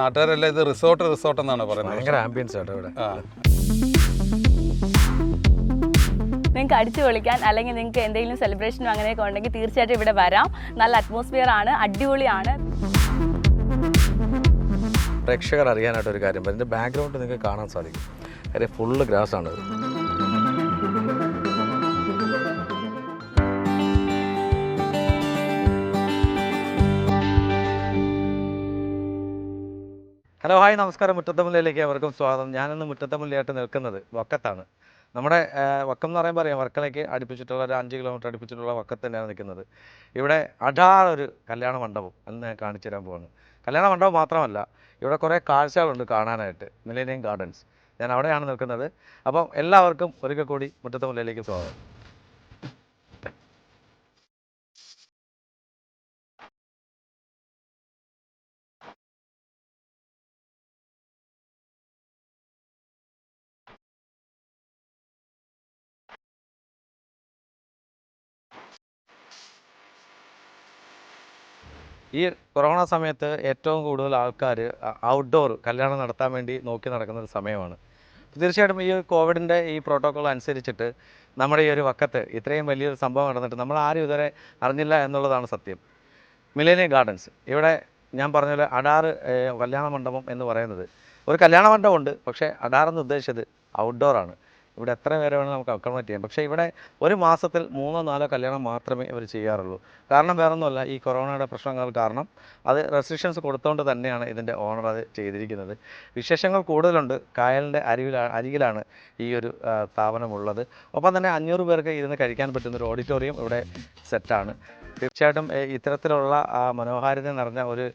നാട്ടുകാരെല്ലാം ഇത് resort resort എന്നാണ് പറയുന്നത്. ഭയങ്കര ആംബിയൻസ് ആട്ടോ ഇവിടെ. നിങ്ങൾക്ക് അടിച്ചു പൊളിക്കാൻ അല്ലെങ്കിൽ നിങ്ങൾക്ക് എന്തെങ്കിലും സെലിബ്രേഷനോ അങ്ങനെയൊക്കെ ഉണ്ടെങ്കിൽ തീർച്ചയായിട്ടും ഇവിടെ വരാം. നല്ല അറ്റ്മോസ്ഫിയർ ആണ് അടിപൊളിയാണ്. പ്രേക്ഷകർ അറിയാനായിട്ട് ഒരു കാര്യം ഇതിന്റെ ബാക്ക്ഗ്രൗണ്ട് നിങ്ങൾക്ക് കാണാൻ സാധിക്കും. കാര്യം ഫുള്ള് ഗ്രാസ് ആണ്. ഹലോ ഹായ് നമസ്കാരം. മുറ്റത്തമുല്ലയിലേക്ക് അവർക്കും സ്വാഗതം. ഞാനിന്ന് മുറ്റത്തമുല്ലയായിട്ട് നിൽക്കുന്നത് വക്കത്താണ്. നമ്മുടെ വക്കം എന്ന് പറയുമ്പോൾ അറിയാം വർക്കലയ്ക്ക് അടുപ്പിച്ചിട്ടുള്ള ഒരു അഞ്ച് കിലോമീറ്റർ അടുപ്പിച്ചിട്ടുള്ള വക്കത്ത് തന്നെയാണ് നിൽക്കുന്നത്. ഇവിടെ അടാർ ഒരു കല്യാണ മണ്ഡപം എന്ന് കാണിച്ചു തരാൻ പോകുന്നു കല്യാണ മണ്ഡപം മാത്രമല്ല ഇവിടെ കുറേ കാഴ്ചകളുണ്ട് കാണാനായിട്ട്. മിലേനിയം ഗാർഡൻസ് ഞാൻ അവിടെയാണ് നിൽക്കുന്നത്. അപ്പം എല്ലാവർക്കും ഒരിക്കൽ കൂടി മുറ്റത്തമുല്ലയിലേക്ക് സ്വാഗതം. ഈ കൊറോണ സമയത്ത് ഏറ്റവും കൂടുതൽ ആൾക്കാർ ഔട്ട്ഡോർ കല്യാണം നടത്താൻ വേണ്ടി നോക്കി നടക്കുന്ന ഒരു സമയമാണ്. തീർച്ചയായിട്ടും ഈ കോവിഡിന്റെ ഈ പ്രോട്ടോക്കോൾ അനുസരിച്ചിട്ട് നമ്മുടെ ഈ ഒരു വക്കത്ത് ഇത്രയും വലിയൊരു സംഭവം നടന്നിട്ട് നമ്മൾ ആരും ഇതുവരെ അറിഞ്ഞില്ല എന്നുള്ളതാണ് സത്യം. മിലേനിയം ഗാർഡൻസ് ഇവിടെ ഞാൻ പറഞ്ഞ പോലെ അടാറ് കല്യാണ മണ്ഡപം എന്ന് പറയുന്നത്. ഒരു കല്യാണ മണ്ഡപമുണ്ട് പക്ഷേ അടാറെന്ന് ഉദ്ദേശിച്ചത് ഔട്ട്ഡോർ ആണ്. ഇവിടെ എത്ര പേരെ വേണമെങ്കിൽ നമുക്ക് അക്കോമഡേറ്റ് ചെയ്യാം. പക്ഷേ ഇവിടെ ഒരു മാസത്തിൽ മൂന്നോ നാലോ കല്യാണം മാത്രമേ ഇവർ ചെയ്യാറുള്ളൂ. കാരണം വേറൊന്നുമല്ല ഈ കൊറോണയുടെ പ്രശ്നങ്ങൾ കാരണം അത് റെസ്ട്രിക്ഷൻസ് കൊടുത്തുകൊണ്ട് തന്നെയാണ് ഇതിന്റെ ഓണർ അത് ചെയ്തിരിക്കുന്നത്. വിശേഷങ്ങൾ കൂടുതലുണ്ട്. കായലിന്റെ അരികിലാണ് അരികിലാണ് ഈ ഒരു സ്ഥാപനമുള്ളത്. ഒപ്പം തന്നെ അഞ്ഞൂറ് പേർക്ക് ഇരുന്ന് കഴിക്കാൻ പറ്റുന്ന ഒരു ഓഡിറ്റോറിയം ഇവിടെ സെറ്റാണ് തീർച്ചയായിട്ടും ഇത്തരത്തിലുള്ള മനോഹാരിത നിറഞ്ഞ ഒരു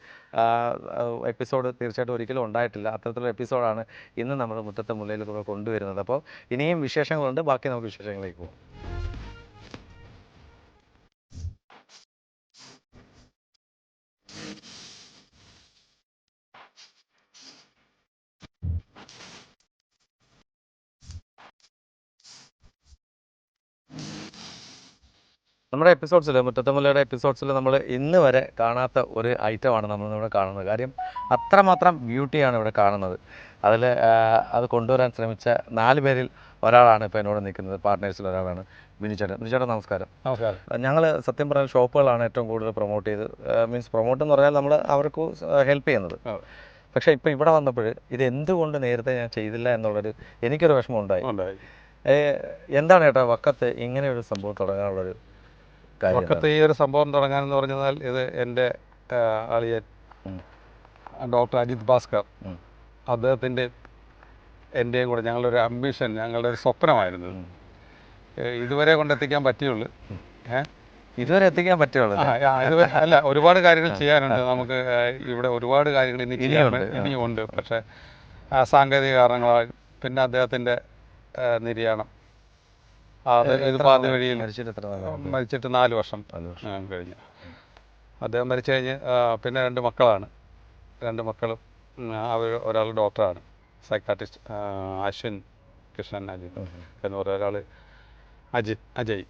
എപ്പിസോഡ് തീർച്ചയായിട്ടും ഒരിക്കലും ഉണ്ടായിട്ടില്ല. അത്തരത്തിലുള്ള എപ്പിസോഡാണ് ഇന്ന് നമ്മൾ മുറ്റത്തെ മുല്ലയിൽ കൂടെ കൊണ്ടുവരുന്നത്. അപ്പോൾ ഇനിയും വിശേഷങ്ങളുണ്ട്. ബാക്കി നമുക്ക് വിശേഷങ്ങളിലേക്ക് പോകും. നമ്മുടെ എപ്പിസോഡ്സിൽ മുറ്റത്തമുല്ലയുടെ എപ്പിസോഡ്സിൽ നമ്മൾ ഇന്ന് വരെ കാണാത്ത ഒരു ഐറ്റമാണ് നമ്മൾ ഇവിടെ കാണുന്നത്. കാര്യം അത്രമാത്രം ബ്യൂട്ടിയാണ് ഇവിടെ കാണുന്നത്. അതിൽ അത് കൊണ്ടുവരാൻ ശ്രമിച്ച നാല് പേരിൽ ഒരാളാണ് ഇപ്പോൾ എന്നോട് നിൽക്കുന്നത്. പാർട്ട്നേഴ്സിൽ ഒരാളാണ് മിനിച്ചേട്ടൻ മിനിച്ചേട്ടൻ നമസ്കാരം. നമസ്കാരം. ഞങ്ങൾ സത്യം പറഞ്ഞാൽ ഷോപ്പുകളാണ് ഏറ്റവും കൂടുതൽ പ്രൊമോട്ട് ചെയ്ത് മീൻസ് പ്രൊമോട്ട് എന്ന് പറഞ്ഞാൽ നമ്മൾ അവർക്ക് ഹെൽപ്പ് ചെയ്യുന്നത്. പക്ഷേ ഇപ്പോൾ ഇവിടെ വന്നപ്പോൾ ഇത് എന്തുകൊണ്ട് നേരത്തെ ഞാൻ ചെയ്തില്ല എന്നുള്ളൊരു എനിക്കൊരു വിഷമം ഉണ്ടായി. ഉണ്ടായി. എന്താണ് ചേട്ടാ വക്കത്ത് ഇങ്ങനെ ഒരു സംഭവം തുടങ്ങാനുള്ളൊരു കാര്യം വക്കത്ത് ഈ ഒരു സംഭവം തുടങ്ങാനെന്ന് പറഞ്ഞാൽ ഇത് എന്റെ അളിയൻ ഡോക്ടർ അജിത് ഭാസ്കർ. അദ്ദേഹത്തിന്റെ എന്റെയും കൂടെ ഞങ്ങളുടെ ഒരു അംബിഷൻ ഞങ്ങളുടെ ഒരു സ്വപ്നമായിരുന്നു. ഇതുവരെ കൊണ്ടെത്തിക്കാൻ പറ്റിയുള്ളൂ. ഏഹ് ഇതുവരെ എത്തിക്കാൻ പറ്റുള്ളൂ അല്ല? ഒരുപാട് കാര്യങ്ങൾ ചെയ്യാനുണ്ട്. നമുക്ക് ഇവിടെ ഒരുപാട് കാര്യങ്ങൾ ഇനി ഇനിയുണ്ട്. പക്ഷേ സാങ്കേതിക കാരണങ്ങളാൽ പിന്നെ അദ്ദേഹത്തിന്റെ നിര്യാണം പാതി വഴിയിൽ മരിച്ചിട്ട് നാല് വർഷം കഴിഞ്ഞു. അദ്ദേഹം മരിച്ചു കഴിഞ്ഞ് പിന്നെ രണ്ട് മക്കളാണ്. രണ്ട് മക്കളും അവർ ഒരാൾ ഡോക്ടറാണ് സൈക്കാട്രിസ്റ്റ് അശ്വിൻ കൃഷ്ണൻ അജിത് എന്ന് പറയുന്ന ഒരാൾ അജിത് അജയ്.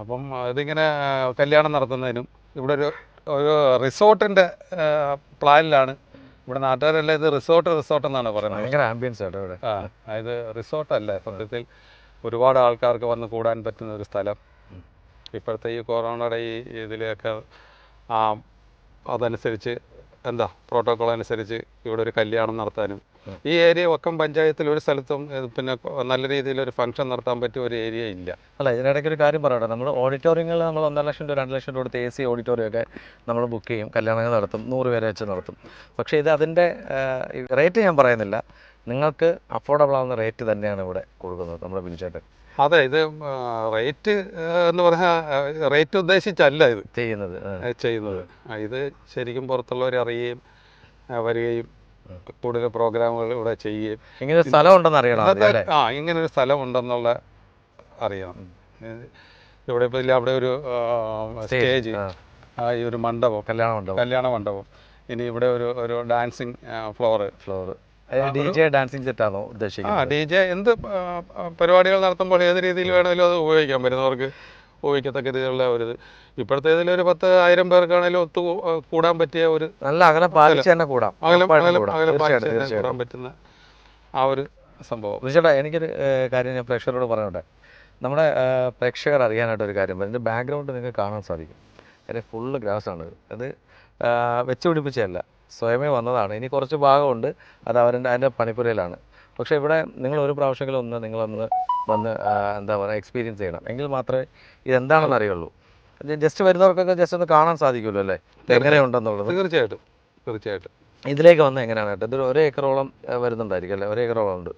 അപ്പം ഇതിങ്ങനെ കല്യാണം നടത്തുന്നതിനും ഇവിടെ ഒരു ഒരു റിസോർട്ടിന്റെ പ്ലാനിലാണ്. ഇവിടെ നാട്ടുകാരെല്ലാം ഇത് റിസോർട്ട് റിസോർട്ട് എന്നാണ് പറയുന്നത്. ഭയങ്കര ആംബിയൻസ് ആട്ടോ ഇവിടെ. ആ ഇത് റിസോർട്ടല്ല സത്യത്തിൽ ഒരുപാട് ആൾക്കാർക്ക് വന്ന് കൂടാൻ പറ്റുന്ന ഒരു സ്ഥലം. ഇപ്പോഴത്തെ ഈ കൊറോണയുടെ ഈ ഇതിലൊക്കെ അതനുസരിച്ച് എന്താ പ്രോട്ടോക്കോൾ അനുസരിച്ച് ഇവിടെ ഒരു കല്യാണം നടത്താനും. ഈ ഏരിയ ഒക്കം പഞ്ചായത്തിൽ ഒരു സ്ഥലത്തും പിന്നെ നല്ല രീതിയിൽ ഒരു ഫംഗ്ഷൻ നടത്താൻ പറ്റിയ ഒരു ഏരിയ ഇല്ല. അല്ല ഇതിനിടയ്ക്ക് ഒരു കാര്യം പറയട്ടെ. നമ്മൾ ഓഡിറ്റോറിയങ്ങൾ നമ്മൾ ഒന്നര ലക്ഷം രൂപ രണ്ട് ലക്ഷം രൂപ കൊടുത്ത് എ സി ഓഡിറ്റോറിയം ഒക്കെ നമ്മൾ ബുക്ക് ചെയ്യും. കല്യാണങ്ങൾ നടത്തും. നൂറ് പേരെ വെച്ച് നടത്തും. പക്ഷേ ഇത് അതിന്റെ റേറ്റ് ഞാൻ പറയുന്നില്ല. നിങ്ങൾക്ക് അഫോർഡബിൾ ആവുന്ന റേറ്റ് തന്നെയാണ് ഇവിടെ കൊടുക്കുന്നത് നമ്മുടെ ബിനിച്ചേട്ടൻ അതെ ഇത് റേറ്റ് എന്ന് പറഞ്ഞാൽ റേറ്റ് ഉദ്ദേശിച്ചല്ല ഇത്. ചെയ്യുന്നത്. ചെയ്യുന്നത്. ഇത് ശരിക്കും പുറത്തുള്ളവർ അറിയുകയും വരികയും കൂടുതൽ പ്രോഗ്രാമുകൾ ഇവിടെ ചെയ്യുകയും. ഇങ്ങനെ സ്ഥലം ഉണ്ടെന്ന് അറിയണം ആ ഇങ്ങനെ ഒരു സ്ഥലം ഉണ്ടെന്നുള്ള അറിയണം. ഇവിടെ ഇപ്പോൾ ഇല്ല അവിടെ ഒരു സ്റ്റേജ് ആ, ഈ ഒരു മണ്ഡപം. കല്യാണ മണ്ഡപം. കല്യാണ മണ്ഡപം. ഇനി ഇവിടെ ഒരു ഒരു ഡാൻസിങ് ഫ്ലോർ ഫ്ലോർ ഡാൻസിങ് സെറ്റാണോ ആ ഉദ്ദേശിക്കുന്നത് ഡി ജെ എന്ത് ആ, ആ, പരിപാടികൾ നടത്തുമ്പോൾ ഏത് രീതിയിൽ വേണമെങ്കിലും അത് ഉപയോഗിക്കാം. വരുന്നവർക്ക് ഉപയോഗിക്കത്തക്ക രീതിയിലുള്ള ഒരു ഇപ്പോഴത്തെ ഒരു പത്ത് ആയിരം പേർക്കാണെങ്കിലും ഒത്തു കൂടാൻ പറ്റിയ ഒരു നല്ല അകലം പാലിച്ച് തന്നെ കൂടാം. അകലം അകലം തീർച്ചയായിട്ടും പാലിച്ച് കൂടാൻ പറ്റുന്ന ആ ഒരു സംഭവം. ചേട്ടാ എനിക്കൊരു കാര്യം ഞാൻ പ്രേക്ഷകരോട് പറഞ്ഞോട്ടെ. നമ്മുടെ പ്രേക്ഷകർ അറിയാനായിട്ട് ഒരു കാര്യം ഇതിന്റെ ബാക്ക്ഗ്രൗണ്ട് നിങ്ങൾക്ക് കാണാൻ സാധിക്കും. അതിന്റെ ഫുള്ള് ഗ്രാസ് ആണ് അത് ആഹ്, വെച്ച് പിടിപ്പിച്ചതല്ല സ്വയമേ വന്നതാണ്. ഇനി കുറച്ച് ഭാഗമുണ്ട്. അത് അവരുടെ അതിന്റെ പണിപ്പുരയിലാണ്. പക്ഷേ ഇവിടെ നിങ്ങൾ ഒരു പ്രാവശ്യമെങ്കിലും ഒന്ന് നിങ്ങളൊന്ന് വന്ന് എന്താ പറയുക എക്സ്പീരിയൻസ് ചെയ്യണം. എങ്കിൽ മാത്രമേ ഇതെന്താണെന്ന് അറിയുള്ളൂ. ജസ്റ്റ് വരുന്നവർക്കൊക്കെ ജസ്റ്റ് ഒന്ന് കാണാൻ സാധിക്കുമല്ലോ അല്ലേ? എങ്ങനെയുണ്ടെന്നുള്ളത്. തീർച്ചയായിട്ടും. തീർച്ചയായിട്ടും. ഇതിലേക്ക് വന്ന് എങ്ങനെയാണ് കേട്ടോ? ഇതൊരു ഒരു ഏക്കറോളം വരുന്നുണ്ടായിരിക്കും അല്ലേ? ഒരു ഏക്കറോളം ഉണ്ട്.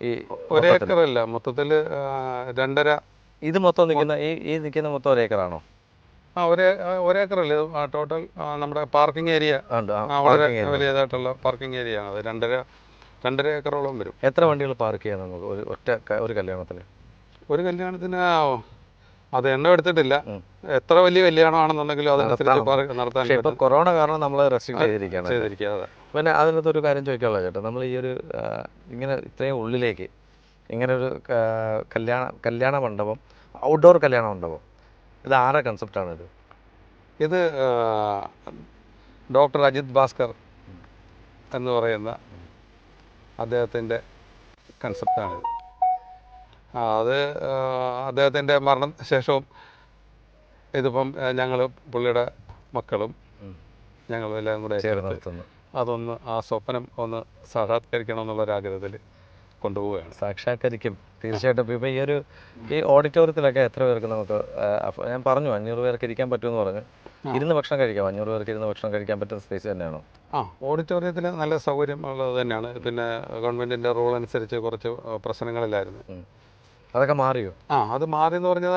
ഈ ഒരു മൊത്തത്തിൽ. ഏക്കറല്ല. മൊത്തത്തിൽ രണ്ടര ഇത് മൊത്തം നിൽക്കുന്ന ഈ ഈ നിൽക്കുന്ന മൊത്തം ഒരു ഏക്കറാണോ? ആ ഒരേ ഒരേക്കറല്ലേ? ടോട്ടൽ നമ്മുടെ പാർക്കിംഗ് ഏരിയ വളരെ വലിയതായിട്ടുള്ള പാർക്കിംഗ് ഏരിയ ആണ്. അത് രണ്ടര രണ്ടര ഏക്കറോളം വരും. എത്ര വണ്ടികൾ പാർക്ക് ചെയ്യാൻ നമുക്ക്? ഒരു ഒറ്റ ഒരു കല്യാണത്തിന്? ഒരു കല്യാണത്തിന് അത് എണ്ണം എടുത്തിട്ടില്ല. എത്ര വലിയ കല്യാണമാണെന്നുണ്ടെങ്കിലും അതിനനുസരിച്ച് നടത്താൻ ഇപ്പൊ കൊറോണ കാരണം നമ്മൾ റെസ്ട്രിക്ട് ചെയ്തിരിക്കുകയാണ്. പിന്നെ അതിനകത്ത് ഒരു കാര്യം ചോദിക്കാനുള്ള ചേട്ടാ. നമ്മൾ ഈ ഒരു ഇങ്ങനെ ഇത്രയും ഉള്ളിലേക്ക് ഇങ്ങനെ ഒരു കല്യാണ കല്യാണ മണ്ഡപം ഔട്ട്ഡോർ കല്യാണ മണ്ഡപം ഇത് ആരുടെ കൺസെപ്റ്റാണ് ഇത് ഇത് ഡോക്ടർ അജിത് ഭാസ്കർ എന്ന് പറയുന്ന അദ്ദേഹത്തിന്റെ കൺസെപ്റ്റാണിത് അത് അദ്ദേഹത്തിന്റെ മരണശേഷവും ഇതിപ്പം ഞങ്ങൾ പുള്ളിയുടെ മക്കളും. ഞങ്ങളും എല്ലാം കൂടെ ചേർന്ന് അതൊന്ന് ആ സ്വപ്നം ഒന്ന് സാക്ഷാത്കരിക്കണം എന്നുള്ളൊരാഗ്രഹത്തിൽ കൊണ്ടുപോവുകയാണ്. സാക്ഷാത്കരിക്കും. തീർച്ചയായിട്ടും. ഇപ്പം ഈ ഒരു ഈ ഓഡിറ്റോറിയത്തിലൊക്കെ എത്ര പേർക്ക് നമുക്ക് ഞാൻ പറഞ്ഞു അഞ്ഞൂറ് പേർക്ക് ഇരിക്കാൻ പറ്റുമെന്ന് പറഞ്ഞു. ഇരുന്ന് ഭക്ഷണം കഴിക്കാം. അഞ്ഞൂറ് പേർക്ക് ഇരുന്ന് ഭക്ഷണം കഴിക്കാൻ പറ്റുന്ന സ്പേസ് തന്നെയാണോ? ആ. ഓഡിറ്റോറിയത്തിൽ നല്ല സൗകര്യം ഉള്ളത് തന്നെയാണ്. പിന്നെ ഗവൺമെന്റിന്റെ റൂൾ അനുസരിച്ച് കുറച്ച് പ്രശ്നങ്ങളില്ലായിരുന്നു അതൊക്കെ മാറിയോ? ആ അത് മാറി എന്ന് പറഞ്ഞാൽ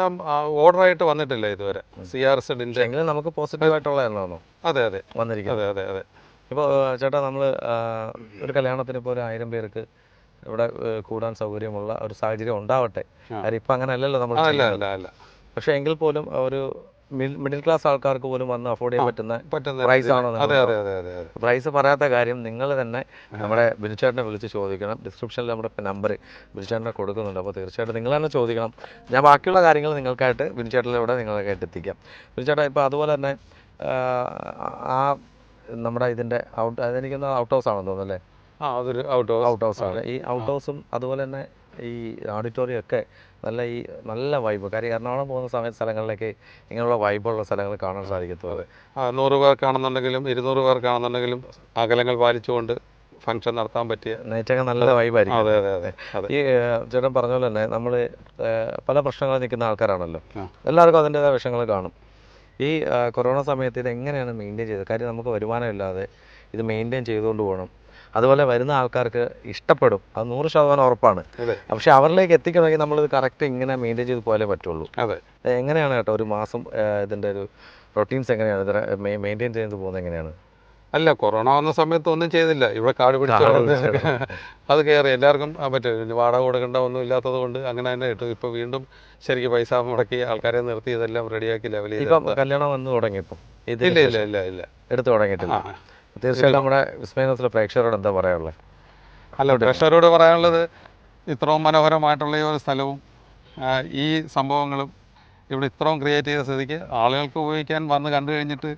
ഓർഡറായിട്ട് വന്നിട്ടില്ല ഇതുവരെ. സി ആർ സെഡിന്റെ എങ്കിലും നമുക്ക് പോസിറ്റീവ് ആയിട്ടുള്ളതാണോ അതെ അതെ. വന്നിരിക്കുന്നത്. അതെ അതെ അതെ. ഇപ്പോൾ ചേട്ടാ നമ്മൾ ഒരു കല്യാണത്തിന് ഇപ്പോൾ ഒരു ആയിരം പേർക്ക് ഇവിടെ കൂടാൻ സൗകര്യമുള്ള ഒരു സാഹചര്യം ഉണ്ടാവട്ടെ. കാര്യം ഇപ്പം അങ്ങനെ അല്ലല്ലോ നമ്മൾ പക്ഷെ എങ്കിൽ പോലും ഒരു മിഡിൽ ക്ലാസ് ആൾക്കാർക്ക് പോലും വന്ന് അഫോർഡ് ചെയ്യാൻ പറ്റുന്ന പ്രൈസ് ആണോ പ്രൈസ് പറയാത്ത കാര്യം നിങ്ങൾ തന്നെ നമ്മുടെ ബിനുചേട്ടനെ വിളിച്ച് ചോദിക്കണം. ഡിസ്ക്രിപ്ഷനിൽ നമ്മുടെ നമ്പർ ബിനുചേട്ടനെ കൊടുക്കുന്നുണ്ട്. അപ്പോൾ തീർച്ചയായിട്ടും നിങ്ങൾ തന്നെ ചോദിക്കണം. ഞാൻ ബാക്കിയുള്ള കാര്യങ്ങൾ നിങ്ങൾക്കായിട്ട് ബിനുചേട്ടനിലൂടെ നിങ്ങൾക്കായിട്ട് എത്തിക്കാം. ബിനുചേട്ടാ ഇപ്പോൾ അതുപോലെ തന്നെ ആ, നമ്മുടെ ഇതിന്റെ ഔട്ട് അതെനിക്കൊന്ന് ഔട്ട് ഹൗസ് ആണെന്ന് തോന്നുന്നു അല്ലേ? അതൊരു ഔട്ട് ഹൗസ് ഔട്ട് ആണ് ഈ ഔട്ട് ഹൗസും അതുപോലെ തന്നെ ഈ ഓഡിറ്റോറിയം ഒക്കെ നല്ല ഈ നല്ല വൈബ് കാര്യം എറണാകുളം പോകുന്ന സമയ സ്ഥലങ്ങളിലേക്ക് ഇങ്ങനെയുള്ള വൈബുള്ള സ്ഥലങ്ങൾ കാണാൻ സാധിക്കത്തുള്ളൂ. ആ, നൂറ് പേർക്കാണെന്നുണ്ടെങ്കിലും ഇരുന്നൂറ് പേർക്കാണെന്നുണ്ടെങ്കിലും അകലങ്ങൾ പാലിച്ചുകൊണ്ട് ഫംഗ്ഷൻ നടത്താൻ പറ്റിയ നൈറ്റൊക്കെ നല്ല വൈബായിരിക്കും അതെ അതെ അതെ ഈ ചേട്ടൻ പറഞ്ഞ പോലെ തന്നെ നമ്മൾ പല പ്രശ്നങ്ങളിൽ നിൽക്കുന്ന ആൾക്കാരാണല്ലോ. എല്ലാവർക്കും അതിന്റെതായ വിഷയങ്ങൾ കാണും. ഈ കൊറോണ സമയത്ത് ഇത് എങ്ങനെയാണ് മെയിന്റെയിൻ ചെയ്തത്? കാര്യം നമുക്ക് വരുമാനമില്ലാതെ ഇത് മെയിന്റെയിൻ ചെയ്തുകൊണ്ട് പോകണം. അതുപോലെ വരുന്ന ആൾക്കാർക്ക് ഇഷ്ടപ്പെടും. അത് നൂറ് ശതമാനം ഉറപ്പാണ്. പക്ഷെ അവരിലേക്ക് എത്തിക്കണമെങ്കിൽ നമ്മൾ കറക്റ്റ് ഇങ്ങനെ മെയിന്റെയിൻ ചെയ്ത് പോയാലേ പറ്റുള്ളൂ. അതെ. എങ്ങനെയാണ് കേട്ടോ ഒരു മാസം ഇതിന്റെ ഒരു റൊട്ടീൻസ് എങ്ങനെയാണ്? ഇതിനെ മെയിന്റെയിൻ ചെയ്ത് പോകുന്നത് എങ്ങനെയാണ്? അല്ല കൊറോണ വന്ന സമയത്ത് ഒന്നും ചെയ്തില്ല. ഇവിടെ കാട് പിടിച്ചാണ് പിടിച്ച് അത് കയറി എല്ലാവർക്കും പറ്റും വാടക കൊടുക്കേണ്ട ഒന്നും ഇല്ലാത്തത് കൊണ്ട് അങ്ങനെ തന്നെ ഇട്ടു. ഇപ്പൊ വീണ്ടും ശരിക്കും പൈസ മുടക്കി ആൾക്കാരെ നിർത്തി ഇതെല്ലാം റെഡിയാക്കി ലെവൽ ചെയ്ത് കല്യാണം വന്ന് തുടങ്ങി ഇപ്പം. ഇല്ല ഇല്ല ഇല്ല ഇല്ല. എടുത്തു തുടങ്ങിയിട്ടില്ല. തീർച്ചയായിട്ടും നമ്മുടെ വിസ്മയത്തിലെ പ്രേക്ഷകരോട് എന്താ പറയാനുള്ളത് അല്ല പ്രേക്ഷകരോട് പറയാനുള്ളത് ഇത്രയും മനോഹരമായിട്ടുള്ള ഈ ഒരു സ്ഥലവും ഈ സംഭവങ്ങളും ഇവിടെ ഇത്രയും ക്രിയേറ്റ് ചെയ്ത സ്ഥിതിക്ക് ആളുകൾക്ക് ഉപയോഗിക്കാൻ വന്ന് കണ്ടു കഴിഞ്ഞിട്ട്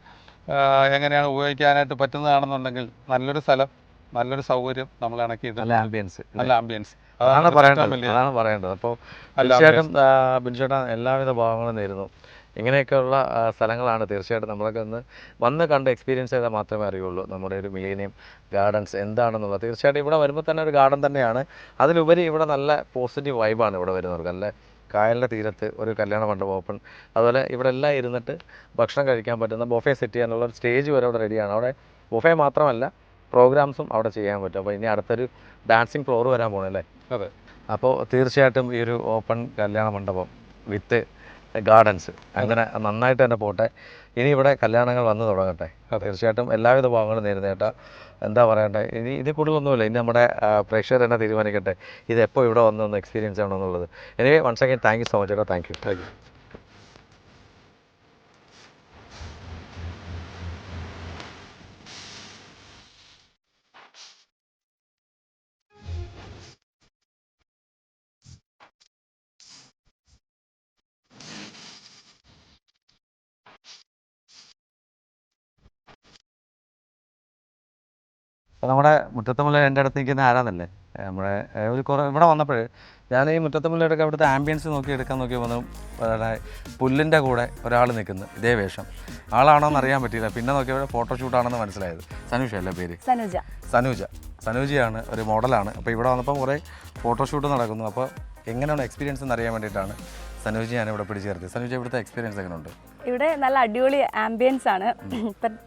എങ്ങനെയാണ് ഉപയോഗിക്കാനായിട്ട് പറ്റുന്നതാണെന്നുണ്ടെങ്കിൽ നല്ലൊരു സ്ഥലം നല്ലൊരു സൗകര്യം നമ്മൾ ഇണക്കിയിട്ട് നല്ല ആംബിയൻസ് നല്ല ആംബിയൻസ് അതാണ് പറയേണ്ടത്. അതാണ് പറയേണ്ടത്. അപ്പോൾ തീർച്ചയായിട്ടും ബിൻചേട്ടാ എല്ലാവിധ ഭാവങ്ങളും നേരുന്നു. ഇങ്ങനെയൊക്കെയുള്ള സ്ഥലങ്ങളാണ് തീർച്ചയായിട്ടും നമ്മളൊക്കെ ഒന്ന് വന്ന് കണ്ട് എക്സ്പീരിയൻസ് ചെയ്താൽ മാത്രമേ അറിയുള്ളൂ. നമ്മുടെ ഒരു മിലേനിയം ഗാർഡൻസ് എന്താണെന്നുള്ളത്. തീർച്ചയായിട്ടും ഇവിടെ വരുമ്പോൾ തന്നെ ഒരു ഗാർഡൻ തന്നെയാണ്. അതിലുപരി ഇവിടെ നല്ല പോസിറ്റീവ് വൈബാണ് ഇവിടെ വരുന്നവർക്ക്. നല്ല കായലിന്റെ തീരത്ത് ഒരു കല്യാണ മണ്ഡപം ഓപ്പൺ അതുപോലെ ഇവിടെ എല്ലാം ഇരുന്നിട്ട് ഭക്ഷണം കഴിക്കാൻ പറ്റുന്ന ബൊഫെ സെറ്റ് ചെയ്യാനുള്ള ഒരു സ്റ്റേജ് വരെ അവിടെ റെഡിയാണ് അവിടെ ബൊഫെ മാത്രമല്ല പ്രോഗ്രാംസും അവിടെ ചെയ്യാൻ പറ്റും. അപ്പോൾ ഇനി അടുത്തൊരു ഡാൻസിങ് ഫ്ലോർ വരാൻ പോകണല്ലേ അതെ. അപ്പോൾ തീർച്ചയായിട്ടും ഈ ഒരു ഓപ്പൺ കല്യാണ മണ്ഡപം വിത്ത് ഗാർഡൻസ്. അങ്ങനെ നന്നായിട്ട് തന്നെ പോട്ടെ. ഇനി ഇവിടെ കല്യാണങ്ങൾ വന്ന് തുടങ്ങട്ടെ. തീർച്ചയായിട്ടും എല്ലാവിധ ഭാഗങ്ങളും നേരുന്നേട്ട എന്താ പറയണ്ടേ? ഇനി ഇതിൽ കൂടുതലൊന്നുമില്ല. ഇനി നമ്മുടെ പ്രേക്ഷകർ തന്നെ തീരുമാനിക്കട്ടെ. ഇത് എപ്പോൾ ഇവിടെ വന്നൊന്ന് experience ചെയ്യണമെന്നുള്ളത്. Anyway once again thank you so much ചേട്ടാ താങ്ക് യു താങ്ക് യു അപ്പോൾ നമ്മുടെ മുറ്റത്തുമുല്ല എന്റെ അടുത്ത് നിൽക്കുന്ന ആരാന്നല്ലേ? നമ്മുടെ ഒരു കുറേ ഇവിടെ വന്നപ്പോൾ ഞാൻ ഈ മുറ്റത്തുമുല്ലയുടെ അവിടുത്തെ ആംബിയൻസ് നോക്കി എടുക്കാൻ നോക്കി വന്നു പുല്ലിന്റെ കൂടെ ഒരാൾ നിൽക്കുന്നു ഇതേ വേഷം. ആളാണോ എന്ന് അറിയാൻ പറ്റിയില്ല. പിന്നെ നോക്കിയപ്പോൾ ഫോട്ടോഷൂട്ടാണെന്ന് മനസ്സിലായത്. സനുഷ അല്ലേ പേര്? സനൂജ. സനൂജ. സനൂജയാണ് ഒരു മോഡലാണ് അപ്പോൾ ഇവിടെ വന്നപ്പോൾ കുറേ ഫോട്ടോഷൂട്ട് നടക്കുന്നു. അപ്പോൾ എങ്ങനെയാണ് എക്സ്പീരിയൻസ് എന്ന് അറിയാൻ വേണ്ടിയിട്ടാണ് സനൂജ ഞാൻ ഇവിടെ പിടിച്ചു ചേർത്തത് സനൂജ ഇവിടുത്തെ എക്സ്പീരിയൻസ് എങ്ങനെയുണ്ട് ഇവിടെ നല്ല അടിപൊളി ആംബിയൻസ് ആണ്.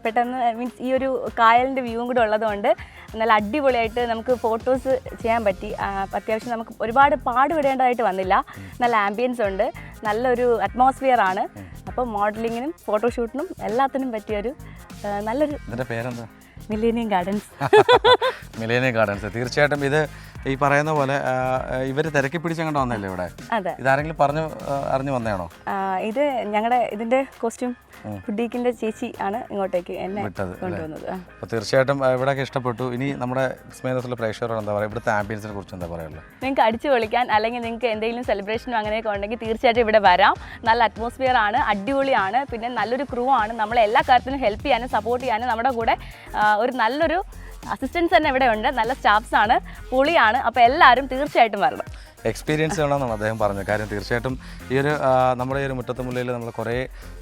പെട്ടെന്ന് മീൻസ് ഈ ഒരു കായലിന്റെ വ്യൂവും കൂടെ ഉള്ളതുകൊണ്ട് നല്ല അടിപൊളിയായിട്ട് നമുക്ക് ഫോട്ടോസ് ചെയ്യാൻ പറ്റി. അത്യാവശ്യം നമുക്ക് ഒരുപാട് പാടുപെടേണ്ടതായിട്ട് വന്നില്ല. നല്ല ആംബിയൻസ് ഉണ്ട്. നല്ലൊരു അറ്റ്മോസ്ഫിയർ ആണ്. അപ്പോൾ മോഡലിങ്ങിനും ഫോട്ടോഷൂട്ടിനും എല്ലാത്തിനും പറ്റിയൊരു നല്ലൊരു പേരെന്താ? മില്ലേനിയം ഗാർഡൻസ് മിലേനിയം ഗാർഡൻസ് തീർച്ചയായിട്ടും ഇത് ഈ പറയുന്ന പോലെ ഇവർ തിരക്കി പിടിച്ചങ്ങോട്ട് വന്നല്ലേ ഇവിടെ? അതെ. ഇതാരെങ്കിലും പറഞ്ഞു അറിഞ്ഞു വന്നതാണോ? ഇത് ഞങ്ങളുടെ ഇതിന്റെ കോസ്റ്റ്യൂം ഫുഡീക്കിന്റെ ചേച്ചി ആണ് ഇങ്ങോട്ടേക്ക് എന്നെ കൊണ്ടുവന്നത്. അപ്പോൾ തീർച്ചയായിട്ടും ഇവിടെ ഇവിടെയൊക്കെ ഇഷ്ടപ്പെട്ടു. ഇനി നമ്മുടെ പ്രേക്ഷകരോട് എന്താ പറയുക ഇവിടുത്തെ ആംബിയൻസിനെ കുറിച്ച് എന്താ പറയുള്ളത് നിങ്ങൾക്ക് അടിച്ചു വിളിക്കാൻ അല്ലെങ്കിൽ നിങ്ങൾക്ക് എന്തെങ്കിലും സെലിബ്രേഷനും അങ്ങനെയൊക്കെ ഉണ്ടെങ്കിൽ തീർച്ചയായിട്ടും ഇവിടെ വരാം. നല്ല അറ്റ്മോസ്ഫിയർ ആണ് അടിപൊളിയാണ്. പിന്നെ നല്ലൊരു ക്രൂ ആണ്. നമ്മളെ എല്ലാ കാര്യത്തിനും ഹെൽപ്പ് ചെയ്യാനും സപ്പോർട്ട് ചെയ്യാനും നമ്മുടെ കൂടെ ഒരു നല്ലൊരു അസിസ്റ്റൻസ് തന്നെ ഇവിടെ ഉണ്ട് നല്ല സ്റ്റാഫ്സ് ആണ്. പൊളിയാണ്. അപ്പോൾ എല്ലാവരും തീർച്ചയായിട്ടും വരണം. എക്സ്പീരിയൻസ് വേണമെന്നാണ് അദ്ദേഹം പറഞ്ഞത്. കാര്യം തീർച്ചയായിട്ടും ഈ ഒരു നമ്മുടെ ഈ ഒരു മുറ്റത്തുമുല്ലയിൽ നമ്മൾ കുറേ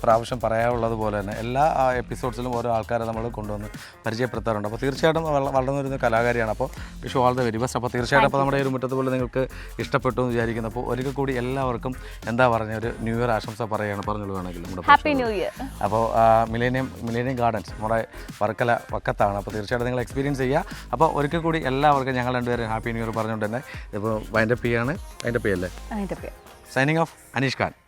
പ്രാവശ്യം പറയാനുള്ളത് പോലെ തന്നെ എല്ലാ എപ്പിസോഡ്സിലും ഓരോ ആൾക്കാരെ നമ്മൾ കൊണ്ടുവന്ന് പരിചയപ്പെടുത്താറുണ്ട്. അപ്പോൾ തീർച്ചയായിട്ടും വള- വളർന്നു വരുന്ന കലാകാരിയാണ് അപ്പോൾ wish you all the very best അപ്പോൾ തീർച്ചയായിട്ടും അപ്പോൾ നമ്മുടെ ഈ ഒരു മുറ്റത്തുമുല്ല നിങ്ങൾക്ക് ഇഷ്ടപ്പെട്ടു എന്ന് വിചാരിക്കുന്നു. അപ്പോൾ ഒരിക്കൽ കൂടി എല്ലാവർക്കും എന്താ പറഞ്ഞ ഒരു ന്യൂ ഇയർ ആശംസ പറയുകയാണ് പറഞ്ഞു വേണമെങ്കിൽ നമ്മുടെ ഹാപ്പി ന്യൂ ഇയർ അപ്പോൾ മിലേനിയം മിലേനിയം ഗാർഡൻസ് നമ്മുടെ വർക്കല വക്കത്താണ്. അപ്പോൾ തീർച്ചയായിട്ടും നിങ്ങൾ എക്സ്പീരിയൻസ് ചെയ്യുക. അപ്പോൾ ഒരിക്കൽ കൂടി എല്ലാവർക്കും ഞങ്ങൾ രണ്ടുപേരും ഹാപ്പി ന്യൂ ഇയർ പറഞ്ഞുകൊണ്ട് തന്നെ ഇപ്പോൾ വൈൻഡപ്പ് ചെയ്യാണ് വൈൻഡപ്പ് ചെയ്യല്ലേ അതിന്റെ പേര്. Signing off Aneesh Khan.